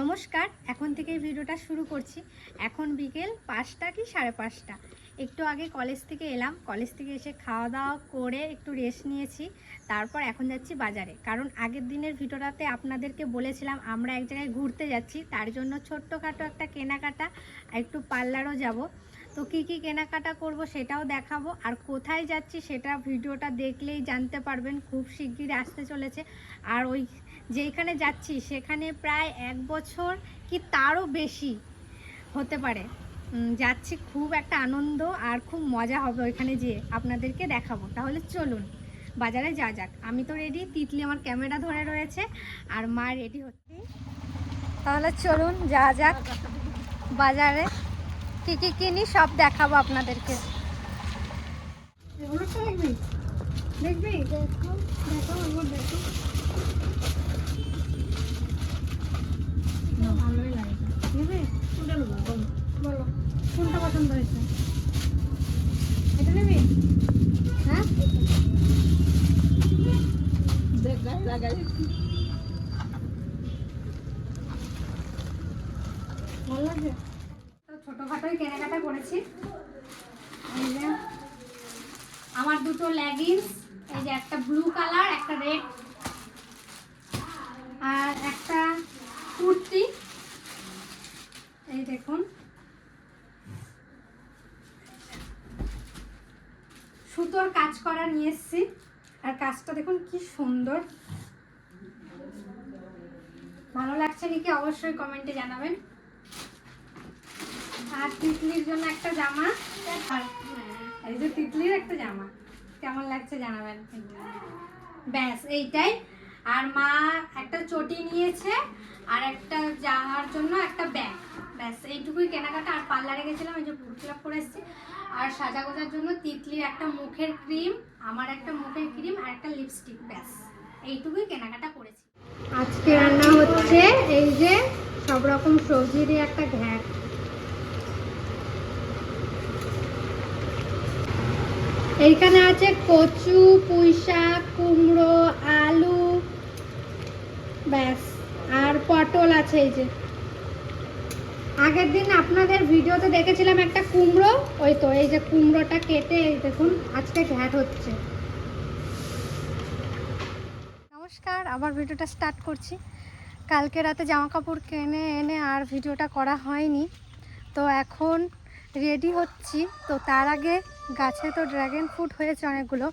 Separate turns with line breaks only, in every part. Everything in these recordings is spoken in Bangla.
নমস্কার, এখন থেকে ভিডিওটা শুরু করছি। এখন বিকেল পাঁচটা কি সাড়ে পাঁচটা? একটু আগে কলেজ থেকে এলাম, কলেজ থেকে এসে খাওয়া দাওয়া করে একটু রেস্ট নিয়েছি, তারপর এখন যাচ্ছি বাজারে। কারণ আগের দিনের ভিডিওটাতে আপনাদেরকে বলেছিলাম, আমরা এক জায়গায় ঘুরতে যাচ্ছি, তার জন্য ছোট্টখাটো একটা কেনাকাটা, একটু পার্লারও যাব। তো কি কি কেনাকাটা করব সেটাও দেখাবো। আর কোথায় যাচ্ছি সেটা ভিডিওটা দেখলেই জানতে পারবেন, খুব শিগগির আসতে চলেছে। আর ওই যেখানে যাচ্ছি সেখানে প্রায় এক বছর কি তারও বেশি হতে পারে। যাচ্ছি খুব একটা আনন্দ আর খুব মজা হবে ওইখানে যেয়ে আপনাদেরকে দেখাবো। তাহলে চলুন, বাজারে যা যাক। আমি তো রেডি তিতলি আমার ক্যামেরা ধরে রয়েছে আর মা রেডি হচ্ছে। তাহলে চলুন, যা যাক বাজারে। কি কি কিনি সব দেখাবো আপনাদেরকে। দেখবি? দেখো দেখো দেখো। ভালোই লাগছে নেবে কোনটা নেব? বলো পছন্দ হয়েছে? এটা নেবি? হ্যাঁ? ভালো লাগছে তো ছোটোখাটোই কেনাকাটা করেছি। আমার দুটো লেগিংস এই যে একটা ব্লু কালার একটা রেড আর একটা কুর্তি। এই দেখুন। সুতোর কাজ করা নিয়ে এসছি। আর কাজটা দেখুন কি সুন্দর। ভালো লাগছে নাকি অবশ্যই কমেন্টে জানাবেন। আর তিতলির জন্য একটা জামা? এই যে তিতলির একটা জামা। কেমন লাগছে জানাবেন? ব্যাস, এইটাই। আর মা একটা চটি নিয়েছে আর একটা যাওয়ার জন্য একটা ব্যাগ। ব্যাস, এইটুকুই কেনাকাটা। আর পার্লারে গেছিলাম, এই যে পুরো ফিল করে এসেছি। আর সাজা গোজার জন্য তিতলির একটা মুখের ক্রিম, আমার একটা মুখের ক্রিম আর একটা লিপস্টিক ব্যাস। এইটুকুই কেনাকাটা করেছি। আজকে রান্না হচ্ছে এই যে সব রকম সবজি দিয়ে একটা ঘ্যাট। এইখানে আছে কচু পুঁই শাক কুমড়ো, আলু, ব্যাস। আর পটল আছে এই যে। আগের দিন আপনাদের ভিডিওতে দেখেছিলাম একটা কুমড়ো, ওই তো, এই যে কুমড়োটা কেটে দেখুন, আজকে ঘ্যাট হচ্ছে। নমস্কার, আবার ভিডিওটা স্টার্ট করছি। কালকে রাতে জামা কাপড় কিনে এনে আর ভিডিওটা করা হয়নি। তো এখন রেডি হচ্ছি। তো তার আগে গাছে তো ড্রাগন ফ্রুট হয়েছে অনেকগুলো,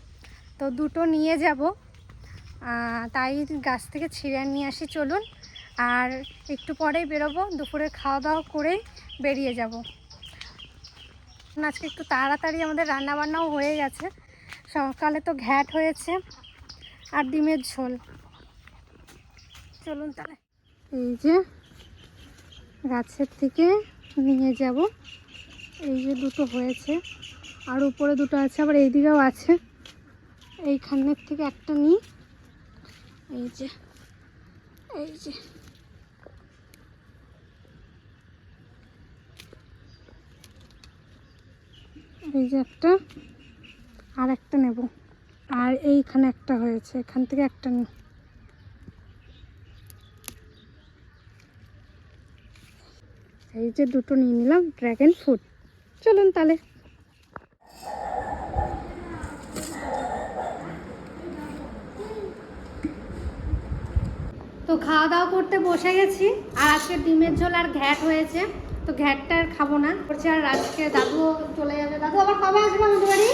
তো দুটো নিয়ে যাব। তাই গাছ থেকে ছিঁড়ে নিয়ে আসি, চলুন। আর একটু পরেই বেরোবো, দুপুরে খাওয়া দাওয়া করেই বেরিয়ে যাব। আজকে একটু তাড়াতাড়ি আমাদের রান্না বান্নাও হয়ে গেছে। সকালে তো ঘ্যাট হয়েছে আর ডিমের ঝোল। চলুন তাহলে। এই যে গাছের থেকে নিয়ে যাব। এই যে দুটো হয়েছে। আর উপরে দুটো আছে, আবার এইদিকেও আছে। এইখানের থেকে একটা নিই এই যে এই যে। এই যে একটা, আর একটা নেব। আর এইখানে একটা হয়েছে, এখান থেকে একটা নিই এই যে দুটো নিয়ে নিলাম ড্র্যাগন ফ্রুট। চলুন তাহলে। তো খাওয়া দাওয়া করতে বসে গেছি। আর আজকে ডিমের ঝোল আর ঘ্যাট হয়েছে। তো ঘ্যাটটা আর খাব না। করছে আর আজকে দাদুও চলে যাবে। দাদু আবার কবে আসবে আমাদের বাড়ি?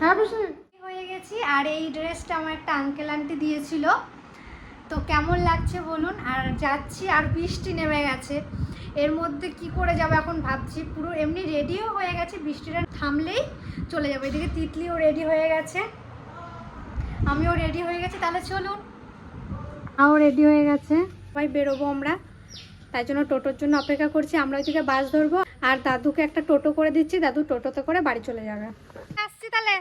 হ্যাঁ হয়ে গেছি। আর এই ড্রেসটা আমার একটা আঙ্কেল আন্টি দিয়েছিল। তো কেমন লাগছে বলুন? আর যাচ্ছি আর বৃষ্টি নেমে গেছে। এর মধ্যে কি করে যাব এখন ভাবছি পুরো এমনি রেডিও হয়ে গেছে বৃষ্টিটা থামলেই চলে যাব। এদিকে তিতলিও রেডি হয়ে গেছে। আমিও রেডি হয়ে গেছি তাহলে চলুন। আও রেডি হয়ে গেছে। সবাই বেরোবো আমরা। তাই জন্য টোটোর জন্য অপেক্ষা করছি আমরা ওইদিকে বাস ধরবো। আর দাদুকে একটা টোটো করে দিচ্ছি দাদু টোটোতে করে বাড়ি চলে যাবে। আসছি তাহলে।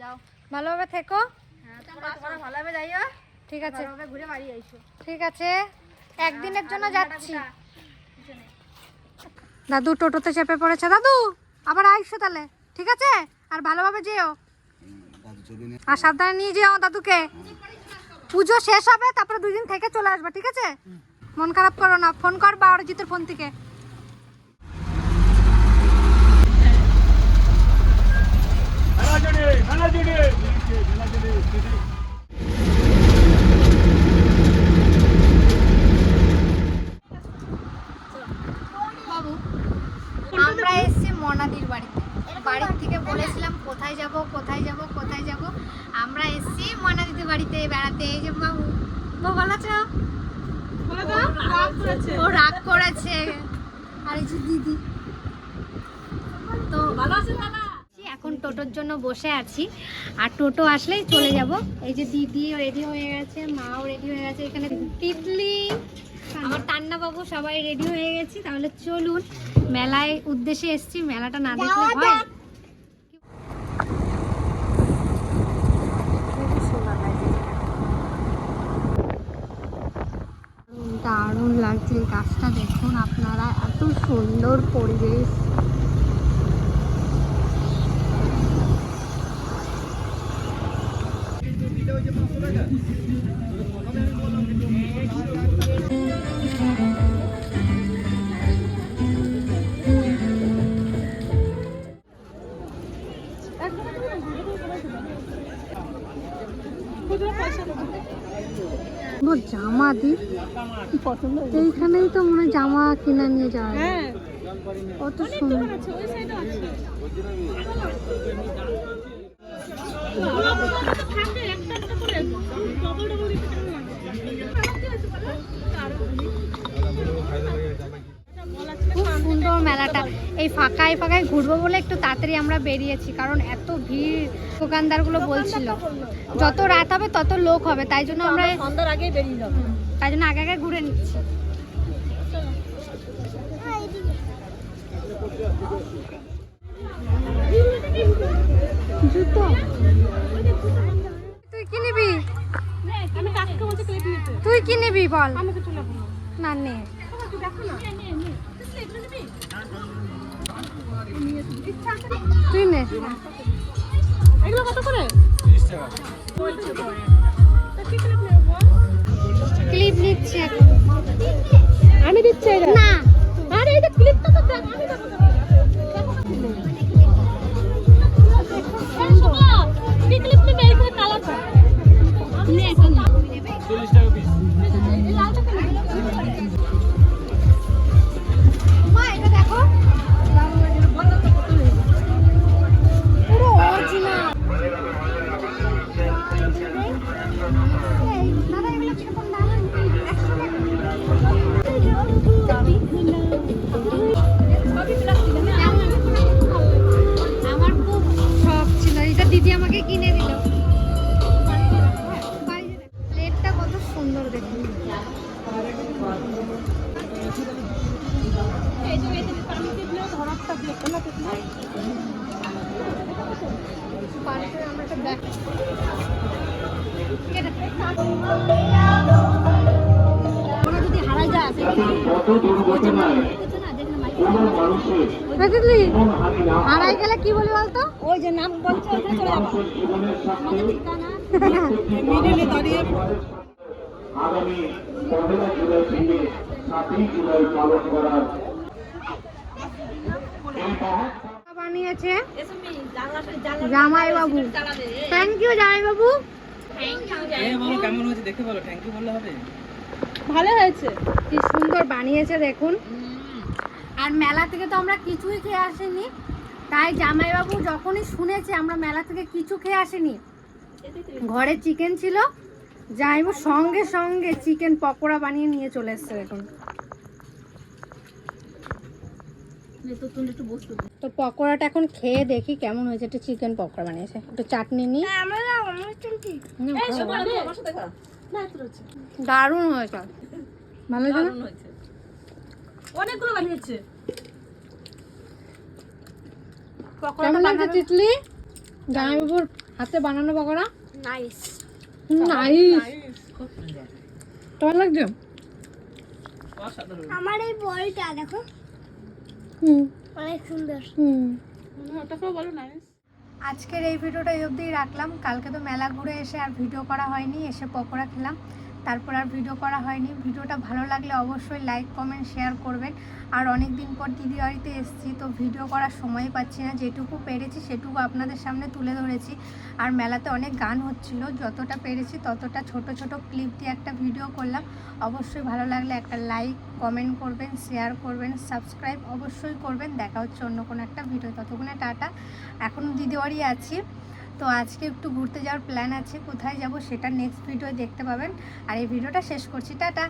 যাও।
ভালোভাবে থেকো।
হ্যাঁ ভালোভাবে যাইও
ঠিক আছে
ঘুরে বাড়ি আইসো
ঠিক আছে একদিনের জন্য যাচ্ছি দাদু টোটোতে চেপে পড়েছে দাদু আবার আইসো তাহলে ঠিক আছে আর ভালোভাবে যেও আর সাবধানে নিয়ে যেও দাদুকে পুজো শেষ হবে তারপরে দুই দিন থেকে চলে আসবে ঠিক আছে মন খারাপ করো না ফোন কর বা অরিজিতের ফোন থেকে এসেছি মনাদির বাড়িতে বাড়ির থেকে বলেছিলাম কোথায় যাব কোথায় যাব কোথায় যাব আমরা এসেছি মনাদিদের বাড়িতে বেড়াতে এই যে বাবু বাবু ভালো আছো ও রাগ করেছে আর এই যে দিদি? তো এখন টোটোর জন্য বসে আছি। আর টোটো আসলেই চলে যাব। এই যে দিদি রেডি হয়ে গেছে মাও রেডি হয়ে গেছে। এখানে তিতলি আমার টান্না বাবু সবাই রেডি হয়ে গেছি। তাহলে চলুন মেলায় উদ্দেশ্যে এসেছি। মেলাটা না দেখলে হয়? লাগছে গাছটা দেখুন আপনারা এত সুন্দর পরিবেশ। সুন্দর জামা দি। এইখানেই তো মনে জামা কিনা নিয়ে যাওয়া যায়। কত সুন্দর। খুব সুন্দর মেলাটা। এই ফাঁকায় ফাঁকায় ঘুরবো বলে একটু তাড়াতাড়ি আমরা বেরিয়েছি কারণ এত ভিড় দোকানদারগুলো বলছিল। যত রাত হবে তত লোক হবে তাই জন্য আমরা
সন্ধ্যার আগেই বেরিয়ে যাব।
তাই জন্য আগে আগে ঘুরে নিচ্ছি। জুতো? তুই কি নিবি?
তুই
কি নিবি বল।
না
না। তুই নে
এগুলো কত করে
ক্লিপ নিচ্ছি
আমি দিচ্ছি
না। হারাই গেলে কি বলি বলতো?
ওই যে নাম বলছে ওইখানে চলে যাব। আমাদের ঠিকানা মিডিলে দাঁড়িয়ে
আগামী পনেরো জুলাই থেকে সাতই জুলাই পালন করার
বানিয়েছে জামাই বাবু থ্যাংক ইউ জামাই বাবু
বাবু কেমন হয়েছে? দেখে বলো থ্যাংক ইউ বললে হবে।
ভালো হয়েছে।
কি সুন্দর বানিয়েছে দেখুন। আর মেলা থেকে তো আমরা কিছুই খেয়ে আসিনি। তাই জামাইবাবু যখনই শুনেছে আমরা মেলা থেকে কিছু খেয়ে আসিনি। ঘরে চিকেন ছিল। যাইবো সঙ্গে সঙ্গে চিকেন পকোড়া বানিয়ে নিয়ে চলে এসছে দেখুন।
তো
পকোড়াটা এখন খেয়ে দেখি কেমন হয়েছে। একটু চিকেন পকোড়া বানিয়েছে। একটু চাটনি নিই। হুম, ভালো।
আমার সাথে খা না? এত রয়েছে
দারুণ হয়েছে। ভালো হয়েছে
অনেকগুলো বানিয়েছে।
কেমন লাগছে তিতলি? জামাইবাবুর হাতে বানানো পকোড়া?
নাইস
নাইস তোমার লাগছে?
আমার এই বলটা দেখো।
হুম।
অনেক সুন্দর।
হুম।
ওটা বলো নাইস
আজকের এই ভিডিওটা এই অবধিই রাখলাম। কালকে তো মেলা ঘুরে এসে আর ভিডিও করা হয়নি, এসে পকোড়া খেলাম। তারপর আর ভিডিও করা হয়নি। ভিডিওটা ভালো লাগলে অবশ্যই লাইক কমেন্ট শেয়ার করবেন। আর অনেক দিন পর দিদি বাড়িতে এসেছি, তো ভিডিও করার সময় পাচ্ছি না। যেটুকু পেরেছি সেটুকু আপনাদের সামনে তুলে ধরেছি। আর মেলাতে অনেক গান হচ্ছিল, যতটা পেরেছি ততটা ছোট ছোট ক্লিপ দিয়ে একটা ভিডিও করলাম। অবশ্যই ভালো লাগলে একটা লাইক কমেন্ট করবেন শেয়ার করবেন সাবস্ক্রাইব অবশ্যই করবেন। দেখা হচ্ছে অন্য কোনো একটা ভিডিও। ততক্ষণে টাটা। এখনও দিদি বাড়ি আছি। তো আজকে একটু ঘুরতে যাওয়ার প্ল্যান আছে, কোথায় যাব সেটা নেক্সট ভিডিও দেখতে পাবেন। আর এই ভিডিওটা শেষ করছি, টাটা।